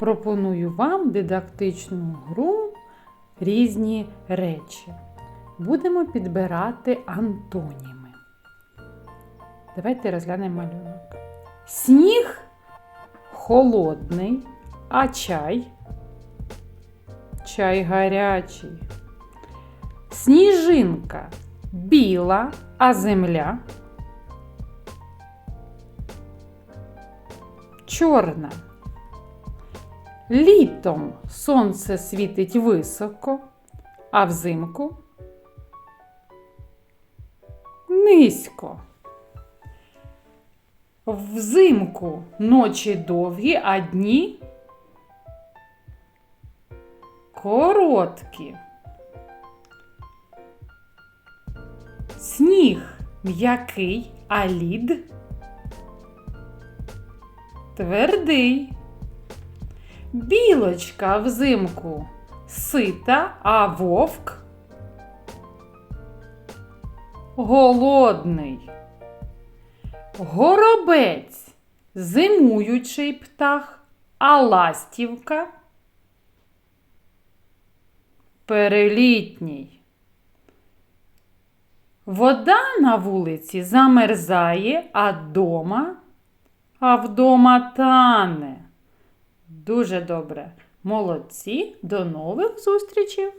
пропоную вам дидактичну гру різні речі. Будемо підбирати антоніми. Давайте розглянемо малюнок. Сніг холодний, а чай. Чай гарячий. Сніжинка біла, а земля чорна. Літом сонце світить високо, а взимку низько. Взимку ночі довгі, а дні короткі. Сніг м'який, а лід твердий. Білочка взимку сита, а вовк голодний. Горобець зимуючий птах, а ластівка перелітній. Вода на вулиці замерзає, а дома, а вдома тане. Дуже добре. Молодці. До нових зустрічей!